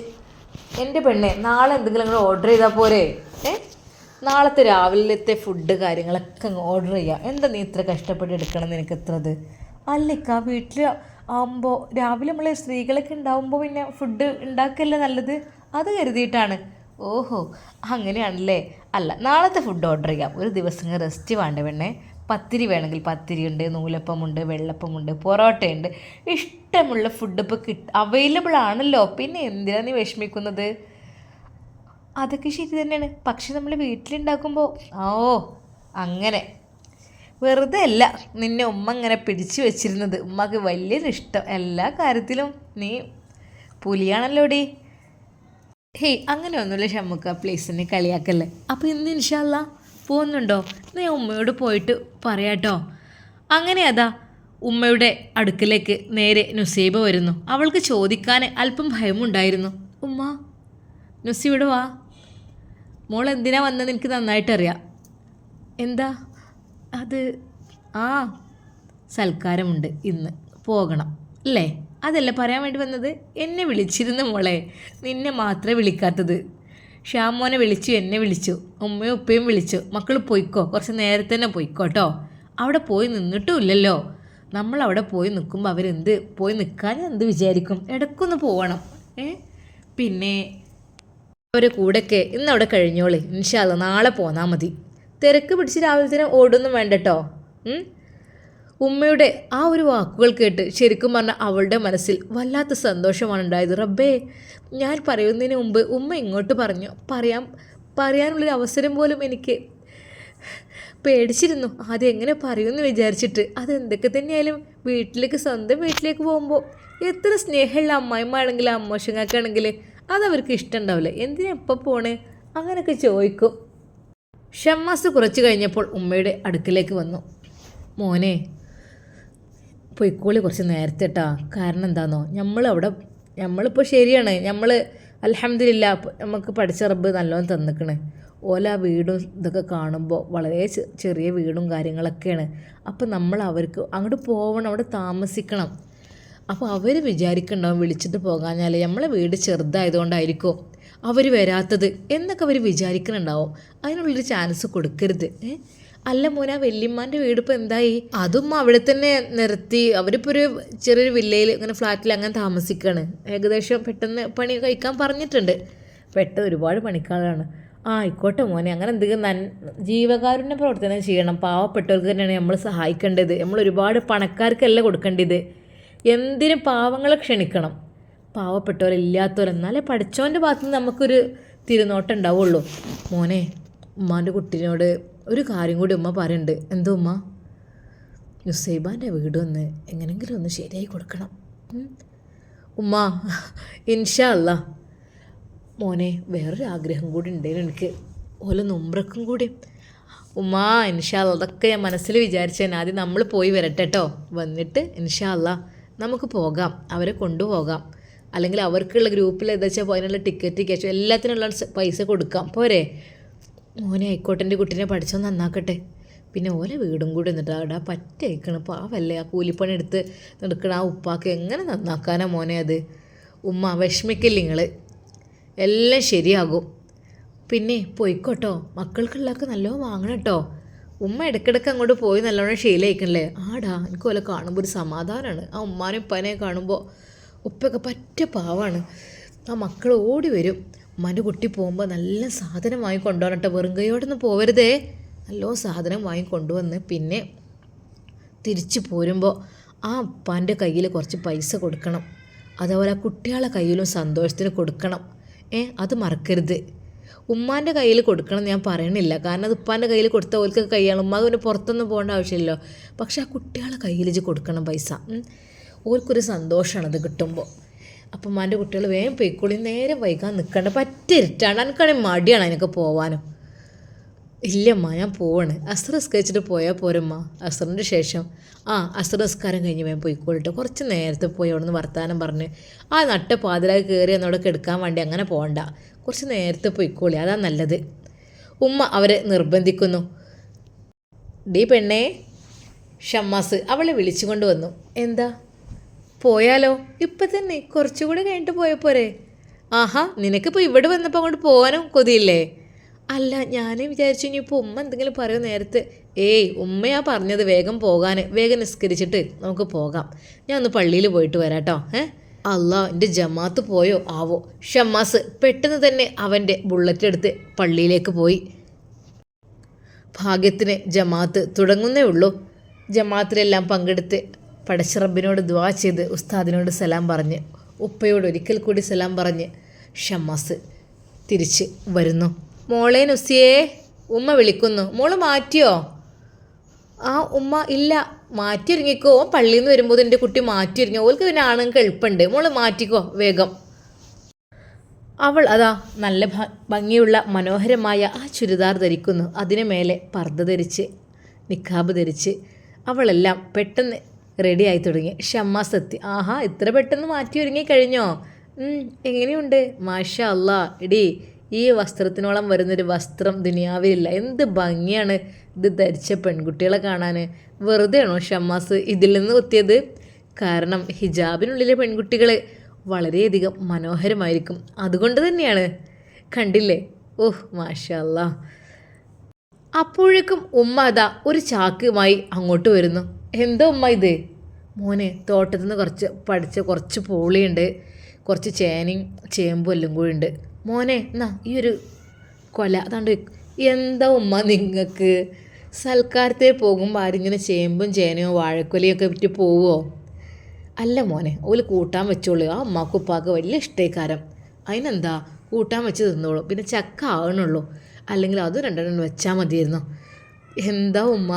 എന്റെ പെണ്ണെ നാളെ എന്തെങ്കിലും അങ്ങ് ഓർഡർ ചെയ്താൽ പോരെ? ഏ? നാളത്തെ രാവിലത്തെ ഫുഡ് കാര്യങ്ങളൊക്കെ അങ്ങ് ഓർഡർ ചെയ്യാം. എന്താ നീ ഇത്ര കഷ്ടപ്പെട്ട് എടുക്കണം നിനക്ക് എത്രത് അല്ലിക്ക വീട്ടിൽ ആകുമ്പോൾ രാവിലെ നമ്മൾ സ്ത്രീകളൊക്കെ ഉണ്ടാകുമ്പോൾ പിന്നെ ഫുഡ് ഉണ്ടാക്കല്ലേ നല്ലത്? അത് കരുതിയിട്ടാണ്. ഓഹോ അങ്ങനെയാണല്ലേ? അല്ല നാളത്തെ ഫുഡ് ഓർഡർ ചെയ്യാം. ഒരു ദിവസം റെസ്റ്റ് വേണ്ട പെണ്ണേ? പത്തിരി വേണമെങ്കിൽ പത്തിരി ഉണ്ട് നൂലപ്പമുണ്ട് വെള്ളപ്പമുണ്ട് പൊറോട്ടയുണ്ട്. ഇഷ്ടമുള്ള ഫുഡ് ഇപ്പോൾ കിട്ട അവൈലബിൾ ആണല്ലോ. പിന്നെ എന്തിനാ നീ വിഷമിക്കുന്നത്? അതൊക്കെ ശരി തന്നെയാണ്. പക്ഷെ നമ്മൾ വീട്ടിലുണ്ടാക്കുമ്പോൾ ഓ അങ്ങനെ. വെറുതെ അല്ല നിന്നെ ഉമ്മ ഇങ്ങനെ പിടിച്ചു വെച്ചിരുന്നത്. ഉമ്മക്ക് വലിയൊരു ഇഷ്ടം എല്ലാ കാര്യത്തിലും നീ പുലിയാണല്ലോ ഡി ഹേയ് അങ്ങനെ ഒന്നുമില്ല ഷമ്മുക്ക. പ്ലീസ് എന്നെ കളിയാക്കല്ലേ. അപ്പോൾ ഇന്ന് ഇൻഷാല്ല പോകുന്നുണ്ടോ? നീ ഉമ്മയോട് പോയിട്ട് പറയാട്ടോ. അങ്ങനെ അതാ ഉമ്മയുടെ അടുക്കലേക്ക് നേരെ നുസീബ വരുന്നു. അവൾക്ക് ചോദിക്കാൻ അല്പം ഭയമുണ്ടായിരുന്നു. ഉമ്മ നുസീബ് വാ. മോൾ എന്തിനാ വന്നത് എനിക്ക് നന്നായിട്ടറിയാം. എന്താ? അത് ആ സൽക്കാരമുണ്ട് ഇന്ന്. പോകണം. അല്ലേ? അതല്ല പറയാൻ വേണ്ടി വന്നത് എന്നെ വിളിച്ചിരുന്നു മോളെ. നിന്നെ മാത്രമേ വിളിക്കാത്തത്. ഷ്യാമോനെ വിളിച്ചു എന്നെ വിളിച്ചു. ഉമ്മയും ഉപ്പയും വിളിച്ചു. മക്കൾ പോയിക്കോ. കുറച്ച് നേരത്തെ തന്നെ പോയിക്കോ കേട്ടോ. അവിടെ പോയി നിന്നിട്ടും ഇല്ലല്ലോ നമ്മൾ അവിടെ പോയി നിൽക്കുമ്പോൾ അവരെന്ത്? പോയി നിൽക്കാൻ എന്ത് വിചാരിക്കും? ഇടയ്ക്കൊന്ന് പോകണം ഏ? പിന്നെ അവരെ കൂടെയൊക്കെ ഇന്ന് അവിടെ കഴിഞ്ഞോളി. ഇൻഷാല്ല നാളെ പോന്നാൽ മതി. തിരക്ക് പിടിച്ച് രാവിലെ തന്നെ ഓടൊന്നും വേണ്ട കേട്ടോ. ഉം? ഉമ്മയുടെ ആ ഒരു വാക്കുകൾ കേട്ട് ശരിക്കും പറഞ്ഞാൽ അവളുടെ മനസ്സിൽ വല്ലാത്ത സന്തോഷമാണ് ഉണ്ടായത്. റബ്ബേ ഞാൻ പറയുന്നതിന് മുമ്പ് ഉമ്മ ഇങ്ങോട്ട് പറഞ്ഞു. പറയാൻ പറയാനുള്ളൊരു അവസരം പോലും എനിക്ക് പേടിച്ചിരുന്നു. അതെങ്ങനെ പറയുമെന്ന് വിചാരിച്ചിട്ട് അതെന്തൊക്കെ തന്നെയായാലും വീട്ടിലേക്ക് സ്വന്തം വീട്ടിലേക്ക് പോകുമ്പോൾ എത്ര സ്നേഹമുള്ള അമ്മായിമാണെങ്കിൽ അമ്മോശങ്ങൾക്കാണെങ്കിൽ അതവർക്ക് ഇഷ്ടമുണ്ടാവില്ല എന്തിനാ എപ്പോൾ പോണേ? അങ്ങനെയൊക്കെ ചോദിക്കും. ഷമ്മാസ് കുറച്ച് കഴിഞ്ഞപ്പോൾ ഉമ്മയുടെ അടുക്കിലേക്ക് വന്നു. മോനെ പൊയ്ക്കോളി കുറച്ച് നേരത്തെ കേട്ടോ കാരണം എന്താണെന്നോ നമ്മളവിടെ നമ്മളിപ്പോൾ ശരിയാണ്. നമ്മൾ അലഹമില്ല നമുക്ക് പഠിച്ച റബ്ബ് നല്ലോണം തന്നിക്കണ്. ഓല വീടും ഇതൊക്കെ കാണുമ്പോൾ വളരെ ചെറിയ വീടും കാര്യങ്ങളൊക്കെയാണ്. അപ്പോൾ നമ്മൾ അവർക്ക് അങ്ങോട്ട് പോകണം അവിടെ താമസിക്കണം. അപ്പോൾ അവർ വിചാരിക്കണ്ടാവും വിളിച്ചിട്ട് പോകാഞ്ഞാൽ നമ്മളെ വീട് ചെറുതായതുകൊണ്ടായിരിക്കും അവർ വരാത്തത് എന്നൊക്കെ അവർ വിചാരിക്കുന്നുണ്ടാവും അതിനുള്ളൊരു ചാൻസ് കൊടുക്കരുത്. ഏ? അല്ല മോനെ ആ വീട് ഇപ്പോൾ എന്തായി? അതും അവിടെ തന്നെ നിർത്തി. അവരിപ്പോ ഒരു ചെറിയൊരു വില്ലയിൽ ഇങ്ങനെ ഫ്ലാറ്റിൽ അങ്ങനെ താമസിക്കുകയാണ് ഏകദേശം പെട്ടെന്ന് പണി കഴിക്കാൻ പറഞ്ഞിട്ടുണ്ട്. പെട്ടെന്ന് ഒരുപാട് പണിക്കാരാണ്. ആ ആയിക്കോട്ടെ മോനെ. അങ്ങനെ എന്തെങ്കിലും നൻ ജീവകാരുണ്യ പ്രവർത്തനം ചെയ്യണം. പാവപ്പെട്ടവർക്ക് തന്നെയാണ് നമ്മൾ സഹായിക്കേണ്ടത്. നമ്മൾ ഒരുപാട് പണക്കാർക്കല്ല കൊടുക്കേണ്ടത്. എന്തിനും പാവങ്ങളെ ക്ഷണിക്കണം. പാവപ്പെട്ടവരില്ലാത്തവർ എന്നാലേ പഠിച്ചവന്റെ ഭാഗത്ത് നിന്ന് നമുക്കൊരു തിരുനോട്ടം ഉണ്ടാവുള്ളൂ. മോനെ ഉമ്മാന്റെ കുട്ടീനോട് ഒരു കാര്യം കൂടി ഉമ്മ പറയുന്നുണ്ട് എന്തോ ഉമ്മ? നുസൈബാന്റെ വീട് ഒന്ന് എങ്ങനെങ്കിലും ഒന്ന് ശരിയായി കൊടുക്കണം. ഉമ്മ ഇൻഷാ അല്ല മോനെ വേറൊരു ആഗ്രഹം കൂടി ഉണ്ടായിരുന്നു എനിക്ക്. ഓല നുമ്പ്രക്കും കൂടി. ഉമ്മാ ഇൻഷാ അല്ല അതൊക്കെ ഞാൻ മനസ്സിൽ വിചാരിച്ചേനെ. ആദ്യം നമ്മൾ പോയി വരട്ടെ കേട്ടോ വന്നിട്ട് ഇൻഷാ അല്ല നമുക്ക് പോകാം. അവരെ കൊണ്ടുപോകാം. അല്ലെങ്കിൽ അവർക്കുള്ള ഗ്രൂപ്പിൽ എന്താ വെച്ചാൽ അതിനുള്ള ടിക്കറ്റ് ക്യാഷ് എല്ലാത്തിനുള്ള പൈസ കൊടുക്കാം. പോരെ. മോനെ ആയിക്കോട്ടെ കുട്ടീനെ പഠിച്ചോ നന്നാക്കട്ടെ. പിന്നെ ഓലെ വീടും കൂടി എന്നിട്ട് അവിടെ പറ്റയക്കണം പാവല്ലേ ആ കൂലിപ്പണി എടുത്ത് നടക്കണ ആ ഉപ്പാക്ക് എങ്ങനെ നന്നാക്കാനാ മോനെ അത്? ഉമ്മ വിഷമിക്കില്ല നിങ്ങൾ എല്ലാം ശരിയാകും. പിന്നെ പോയിക്കോട്ടോ മക്കൾക്കുള്ളതൊക്കെ നല്ലോണം വാങ്ങണം കേട്ടോ ഉമ്മ ഇടയ്ക്കിടയ്ക്ക് അങ്ങോട്ട് പോയി നല്ലോണം ശീലയിക്കണല്ലേ? ആടാ എനിക്ക് ഓലെ കാണുമ്പോൾ ഒരു സമാധാനമാണ് ആ ഉമ്മാനും ഉപ്പാനെ കാണുമ്പോൾ ഉപ്പൊക്കെ പറ്റ പാവാണ്. ആ മക്കൾ ഓടി വരും. ഉമ്മാന്റെ കുട്ടി പോകുമ്പോൾ നല്ല സാധനം വാങ്ങി കൊണ്ടുപോകണം വെറും കൈയോടൊന്നും പോവരുതേ. നല്ലോ സാധനം വാങ്ങി കൊണ്ടുവന്ന് പിന്നെ തിരിച്ചു പോരുമ്പോൾ ആ ഉപ്പാന്റെ കയ്യിൽ കുറച്ച് പൈസ കൊടുക്കണം. അതേപോലെ ആ കുട്ടികളെ കയ്യിലും സന്തോഷത്തിന് കൊടുക്കണം. ഏ അത് മറക്കരുത്. ഉമ്മാന്റെ കയ്യിൽ കൊടുക്കണം ഞാൻ പറയണില്ല. കാരണം അത് ഉപ്പാന്റെ കയ്യിൽ കൊടുത്ത ഓൽക്ക് കൈയാണ് ഉമ്മ പിന്നെ പുറത്തൊന്നും പോകേണ്ട ആവശ്യമില്ലല്ലോ. പക്ഷെ ആ കുട്ടികളെ കയ്യിൽ വെച്ച് കൊടുക്കണം പൈസ. ഓർക്കൊരു സന്തോഷമാണ് അത് കിട്ടുമ്പോൾ അപ്പം ഉമ്മാന്റെ കുട്ടികൾ വേഗം പൊയ്ക്കോളി നേരെ വൈകാൻ നിൽക്കണ്ട പറ്റിരുട്ടാണ് എനിക്കാണെങ്കിൽ മടിയാണ് അതിനൊക്കെ പോവാനും. ഇല്ലമ്മ ഞാൻ പോവാണ്. അസ്ര നിസ്കരിച്ചിട്ട് പോയാൽ പോരമ്മ. അസ്റിന്റെ ശേഷം ആ അസ്ര നിസ്കാരം കഴിഞ്ഞ് വേഗം പോയിക്കോളിട്ട്. കുറച്ച് നേരത്തെ പോയി അവിടെ നിന്ന് വർത്താനം പറഞ്ഞ് ആ നട്ട പാതിരായി കയറി എന്നോട് എടുക്കാൻ വേണ്ടി അങ്ങനെ പോകണ്ട കുറച്ച് നേരത്തെ പോയിക്കോളി അതാ നല്ലത്. ഉമ്മ അവരെ നിർബന്ധിക്കുന്നു. ഡീ പെണ്ണേ ഷമ്മാസ് അവളെ വിളിച്ചുകൊണ്ട് വന്നു. എന്താ? പോയാലോ? ഇപ്പം തന്നെ കുറച്ചുകൂടെ കഴിഞ്ഞിട്ട് പോയാൽ പോരെ. ആഹാ നിനക്കിപ്പോൾ ഇവിടെ വന്നപ്പോൾ അങ്ങോട്ട് പോകാനും കൊതിയില്ലേ? അല്ല ഞാൻ വിചാരിച്ചു ഇനിയിപ്പോൾ ഉമ്മ എന്തെങ്കിലും പറയോ നേരത്തെ. ഏയ് ഉമ്മയാ പറഞ്ഞത് വേഗം പോകാൻ വേഗം നിസ്കരിച്ചിട്ട് നമുക്ക് പോകാം. ഞാൻ ഒന്ന് പള്ളിയിൽ പോയിട്ട് വരാട്ടോ. ഏഹ് അല്ലാ എന്റെ ജമാത്ത് പോയോ? ആവോ. ഷമ്മാസ് പെട്ടെന്ന് തന്നെ അവന്റെ ബുള്ളറ്റ് എടുത്ത് പള്ളിയിലേക്ക് പോയി. ഭാഗ്യത്തിന് ജമാത്ത് തുടങ്ങുന്നേ ഉള്ളൂ. ജമാത്തിലെല്ലാം പങ്കെടുത്ത് പടശ്രബിനോട് ദ്വാ ചെയ്ത് ഉസ്താദിനോട് സലാം പറഞ്ഞ് ഉപ്പയോട് ഒരിക്കൽ കൂടി സലാം പറഞ്ഞ് ഷമ്മാസ് തിരിച്ച് വരുന്നു. മോളെ നുസിയേ ഉമ്മ വിളിക്കുന്നു. മോൾ മാറ്റിയോ? ആ ഉമ്മ ഇല്ല മാറ്റിയൊരുങ്ങിക്കോ. ഓ പള്ളിയിൽ നിന്ന് വരുമ്പോൾ എന്റെ കുട്ടി മാറ്റിയൊരുങ്ങി. ഓൾക്ക് പിന്നെ ആണുങ്ങൾക്ക് എളുപ്പമുണ്ട് മോൾ മാറ്റിക്കോ വേഗം. അവൾ അതാ നല്ല ഭംഗിയുള്ള മനോഹരമായ ആ ചുരിദാർ ധരിക്കുന്നു. അതിനു മേലെ പർദ്ദ ധരിച്ച് നിക്കാബ് ധരിച്ച് അവളെല്ലാം പെട്ടെന്ന് റെഡിയായി തുടങ്ങി. ഷമ്മ സത്യ ആഹാ ഇത്ര പെട്ടെന്ന് മാറ്റി ഒരുങ്ങി കഴിഞ്ഞോ? എങ്ങനെയുണ്ട്? മാഷ അല്ല എടി ഈ വസ്ത്രത്തിനോളം വരുന്നൊരു വസ്ത്രം ദുനിയാവിലില്ല. എന്ത് ഭംഗിയാണ് ഇത് ധരിച്ച പെൺകുട്ടികളെ കാണാൻ വെറുതെയാണോ ഷമ്മാസ് ഇതിൽ നിന്ന് കുത്തിയത്? കാരണം ഹിജാബിനുള്ളിലെ പെൺകുട്ടികൾ വളരെയധികം മനോഹരമായിരിക്കും. അതുകൊണ്ട് തന്നെയാണ്. കണ്ടില്ലേ? ഓഹ് മാഷല്ല അപ്പോഴേക്കും ഉമ്മ അതാ ഒരു ചാക്കുമായി അങ്ങോട്ട് വരുന്നു. എന്താ ഉമ്മ ഇത്? മോനെ തോട്ടത്തിൽ നിന്ന് കുറച്ച് പഠിച്ച കുറച്ച് പൂളിയുണ്ട്. കുറച്ച് ചേനയും ചേമ്പും എല്ലാം കൂടി ഉണ്ട്. മോനെ എന്നാ ഈ ഒരു കൊല അതാണ്ട് എന്താ ഉമ്മ നിങ്ങൾക്ക് സൽക്കാരത്തെ പോകുമ്പോൾ ആരിങ്ങനെ ചേമ്പും ചേനയോ വാഴക്കൊലയൊക്കെ വിറ്റ് പോവോ? അല്ല മോനെ ഓൽ കൂട്ടാൻ വെച്ചോളൂ. ആ ഉപ്പാക്ക് വലിയ ഇഷ്ടേക്കാരം. അതിനെന്താ കൂട്ടാൻ വെച്ച് തിന്നോളൂ. പിന്നെ ചക്ക ആവണുള്ളൂ. അല്ലെങ്കിൽ അതും രണ്ടെണ്ണം വെച്ചാൽ മതിയായിരുന്നു. എന്താ ഉമ്മ?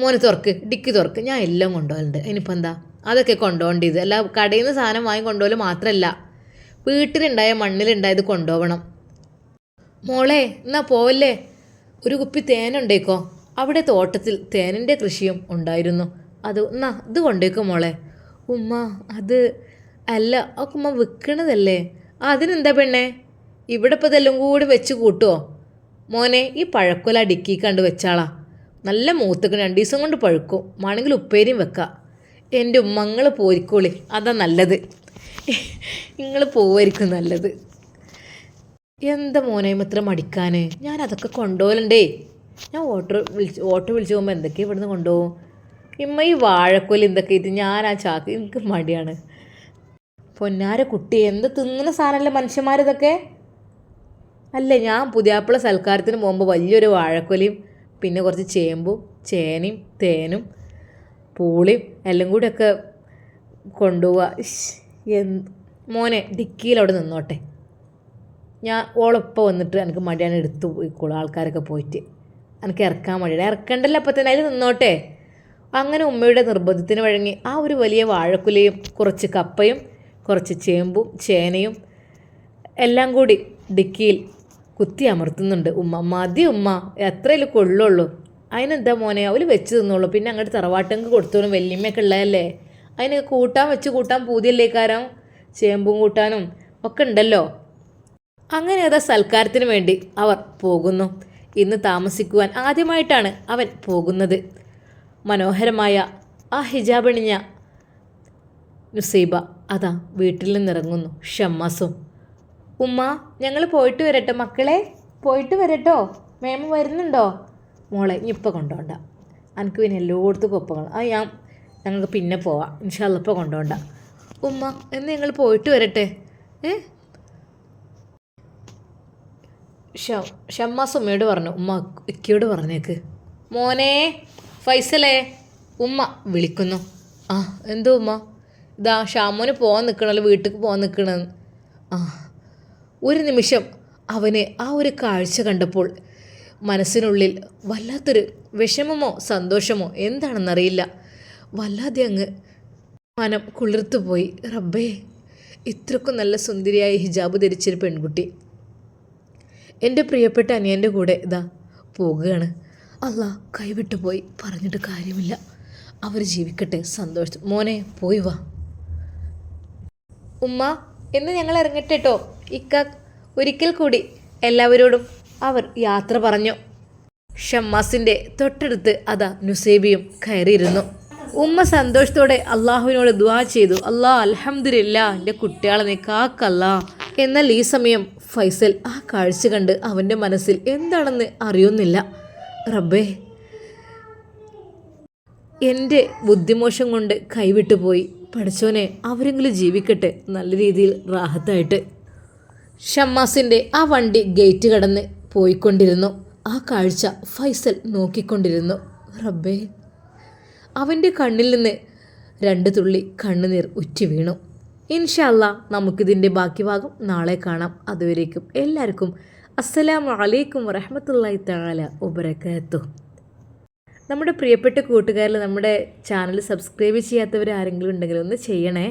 മോനെ തുറക്ക് ഡിക്കി തുറക്ക്. ഞാൻ എല്ലാം കൊണ്ടുപോകലുണ്ട്. അതിനിപ്പോൾ എന്താ? അതൊക്കെ കൊണ്ടുപോകേണ്ടത് അല്ല കടയിൽ നിന്ന് സാധനം വാങ്ങി കൊണ്ടുപോകൽ മാത്രമല്ല വീട്ടിലുണ്ടായ മണ്ണിലുണ്ടായത് കൊണ്ടുപോകണം. മോളെ എന്നാ പോവല്ലേ? ഒരു കുപ്പി തേനുണ്ടേക്കോ അവിടെ തോട്ടത്തിൽ തേനിന്റെ കൃഷിയും ഉണ്ടായിരുന്നു. അത് എന്നാ ഇത് കൊണ്ടേക്കോ മോളെ? ഉമ്മ അത് അല്ല ആ ഉമ്മ വിൽക്കണതല്ലേ? അതിനെന്താ പെണ്ണേ? ഇവിടെ ഇപ്പോൾ ഇതെല്ലാം കൂടി വെച്ച് കൂട്ടുമോ മോനെ ഈ പഴക്കൊല ഡിക്കി കണ്ട് വെച്ചാളാ. നല്ല മൂത്തക്ക് രണ്ട് ദിവസം കൊണ്ട് പഴുക്കും. വേണമെങ്കിൽ ഉപ്പേരിയും വെക്കാം. എന്റെ ഉമ്മങ്ങൾ പോയിക്കോളി അതാ നല്ലത്. നിങ്ങൾ പോവായിരിക്കും നല്ലത്. എന്താ മോനെ ഇത്ര മടിക്കാൻ ഞാൻ അതൊക്കെ കൊണ്ടുപോകലുണ്ടേ ഞാൻ ഓട്ടോ വിളിച്ച് ഓട്ടോ വിളിച്ച് പോകുമ്പോൾ എന്തൊക്കെയാണ് ഇവിടുന്ന് കൊണ്ടുപോകും ഇമ്മ ഈ വാഴക്കോലി എന്തൊക്കെ ഇത്? ഞാൻ ആ ചാക്ക് എനിക്ക് മടിയാണ്. പൊന്നാര കുട്ടി എന്ത് തിന്നുന്ന സാധനമല്ലേ മനുഷ്യന്മാരിതൊക്കെ? അല്ലേ ഞാൻ പുതിയാപ്പിള സൽക്കാരത്തിന് പോകുമ്പോൾ വലിയൊരു വാഴക്കൊലയും പിന്നെ കുറച്ച് ചേമ്പും ചേനയും തേനും പൂളിയും എല്ലാം കൂടിയൊക്കെ കൊണ്ടുപോവുക മോനെ ഡിക്കിയിൽ അവിടെ നിന്നോട്ടെ. ഞാൻ ഓളൊപ്പം വന്നിട്ട് എനിക്ക് മടിയാണ് എടുത്തു പോയിക്കോളും ആൾക്കാരൊക്കെ പോയിട്ട്. എനിക്ക് ഇറക്കാൻ മടിയാണ്. ഇറക്കണ്ടല്ലോ അപ്പം തന്നെ അതിൽ നിന്നോട്ടെ. അങ്ങനെ ഉമ്മയുടെ നിർബന്ധത്തിന് വഴങ്ങി ആ ഒരു വലിയ വാഴക്കുലയും കുറച്ച് കപ്പയും കുറച്ച് ചേമ്പും ചേനയും എല്ലാം കൂടി ഡിക്കിയിൽ കുത്തി അമർത്തുന്നുണ്ട്. ഉമ്മ മതി ഉമ്മ എത്രയിൽ കൊള്ളുള്ളൂ. അതിനെന്താ മോനെ അവർ വെച്ച് തിന്നുള്ളൂ പിന്നെ അങ്ങോട്ട് തറവാട്ടങ്ക് കൊടുത്തോളും വല്യമ്മയൊക്കെ ഉള്ളതല്ലേ അതിന് കൂട്ടാൻ വെച്ച് കൂട്ടാൻ പൂതിയല്ലേക്കാരം ചേമ്പും കൂട്ടാനും ഒക്കെ ഉണ്ടല്ലോ അങ്ങനെ അതാ സൽക്കാരത്തിന് വേണ്ടി അവർ പോകുന്നു. ഇന്ന് താമസിക്കുവാൻ ആദ്യമായിട്ടാണ് അവൻ പോകുന്നത്. മനോഹരമായ ആ ഹിജാബണിഞ്ഞ നുസൈബ അതാ വീട്ടിൽ നിന്നിറങ്ങുന്നു. ഷമ്മാസും ഉമ്മ ഞങ്ങൾ പോയിട്ട് വരട്ടെ മക്കളെ. പോയിട്ട് വരട്ടോ. മേമ വരുന്നുണ്ടോ? മോളെ ഇപ്പം കൊണ്ടുപോണ്ട എനിക്ക് പിന്നെ എല്ലായിടത്തും ഒപ്പങ്ങൾ ആ ഞാൻ ഞങ്ങൾക്ക് പിന്നെ പോവാം. ഇൻഷാല്ല ഇപ്പം കൊണ്ടുപോണ്ട ഉമ്മ എന്ന് ഞങ്ങൾ പോയിട്ട് വരട്ടെ. ഏ? ഷമ്മാസ് ഉമ്മയോട് പറഞ്ഞു. ഉമ്മ ഇക്കയോട് പറഞ്ഞേക്ക്. മോനെ ഫൈസലേ ഉമ്മ വിളിക്കുന്നു. ആ എന്തോ ഉമ്മ? ഇതാ ഷാമോന് പോകാൻ നിൽക്കണല്ലോ വീട്ടിൽ പോകാൻ നിൽക്കണെന്ന് ആ. ഒരു നിമിഷം അവന് ആ ഒരു കാഴ്ച കണ്ടപ്പോൾ മനസ്സിനുള്ളിൽ വല്ലാത്തൊരു വിഷമമോ സന്തോഷമോ എന്താണെന്നറിയില്ല. വല്ലാതെ അങ്ങ് മനം കുളിർത്തുപോയി. റബ്ബേ ഇത്രക്കും നല്ല സുന്ദരിയായ ഹിജാബ് ധരിച്ചൊരു പെൺകുട്ടി. എന്റെ പ്രിയപ്പെട്ട അനിയന്റെ കൂടെ ഇതാ പോകുകയാണ്. അല്ല കൈവിട്ടു പോയി. പറഞ്ഞിട്ട് കാര്യമില്ല. അവർ ജീവിക്കട്ടെ. സന്തോഷം. മോനെ പോയി വാ. ഉമ്മ എന്ന് ഞങ്ങൾ ഇറങ്ങട്ടെ കേട്ടോ ഇക്ക ഒരിക്കൽ കൂടി എല്ലാവരോടും അവർ യാത്ര പറഞ്ഞു. ഷമ്മാസിന്റെ തൊട്ടടുത്ത് അതാ നുസേബിയും കയറിയിരുന്നു. ഉമ്മ സന്തോഷത്തോടെ അള്ളാഹുവിനോട് ദുആ ചെയ്തു. അല്ലാ അലഹമില്ല എന്റെ കുട്ടികളെ നീ കാക്കല്ല എന്നാൽ ഈ സമയം ഫൈസൽ ആ കാഴ്ച കണ്ട് അവന്റെ മനസ്സിൽ എന്താണെന്ന് അറിയുന്നില്ല. റബ്ബേ എന്റെ ബുദ്ധിമോശം കൊണ്ട് കൈവിട്ടുപോയി. പഠിച്ചോനെ അവരെങ്കിലും ജീവിക്കട്ടെ. നല്ല രീതിയിൽ റാഹത്തായിട്ട്. ഷമ്മാസിന്റെ ആ വണ്ടി ഗേറ്റ് കടന്ന് പോയിക്കൊണ്ടിരുന്നു. ആ കാഴ്ച ഫൈസൽ നോക്കിക്കൊണ്ടിരുന്നു. റബ്ബേ. അവന്റെ കണ്ണിൽ നിന്ന് രണ്ട് തുള്ളി കണ്ണുനീർ ഉറ്റി വീണു. ഇൻഷല്ല നമുക്കിതിന്റെ ബാക്കി ഭാഗം നാളെ കാണാം. അതുവരേക്കും എല്ലാവർക്കും അസ്സലാമു അലൈക്കും വറഹമത്തല്ലായി തആല വബറകാത്തു. നമ്മുടെ പ്രിയപ്പെട്ട കൂട്ടുകാരിൽ നമ്മുടെ ചാനൽ സബ്സ്ക്രൈബ് ചെയ്യാത്തവർ ആരെങ്കിലും ഉണ്ടെങ്കിൽ ഒന്ന് ചെയ്യണേ.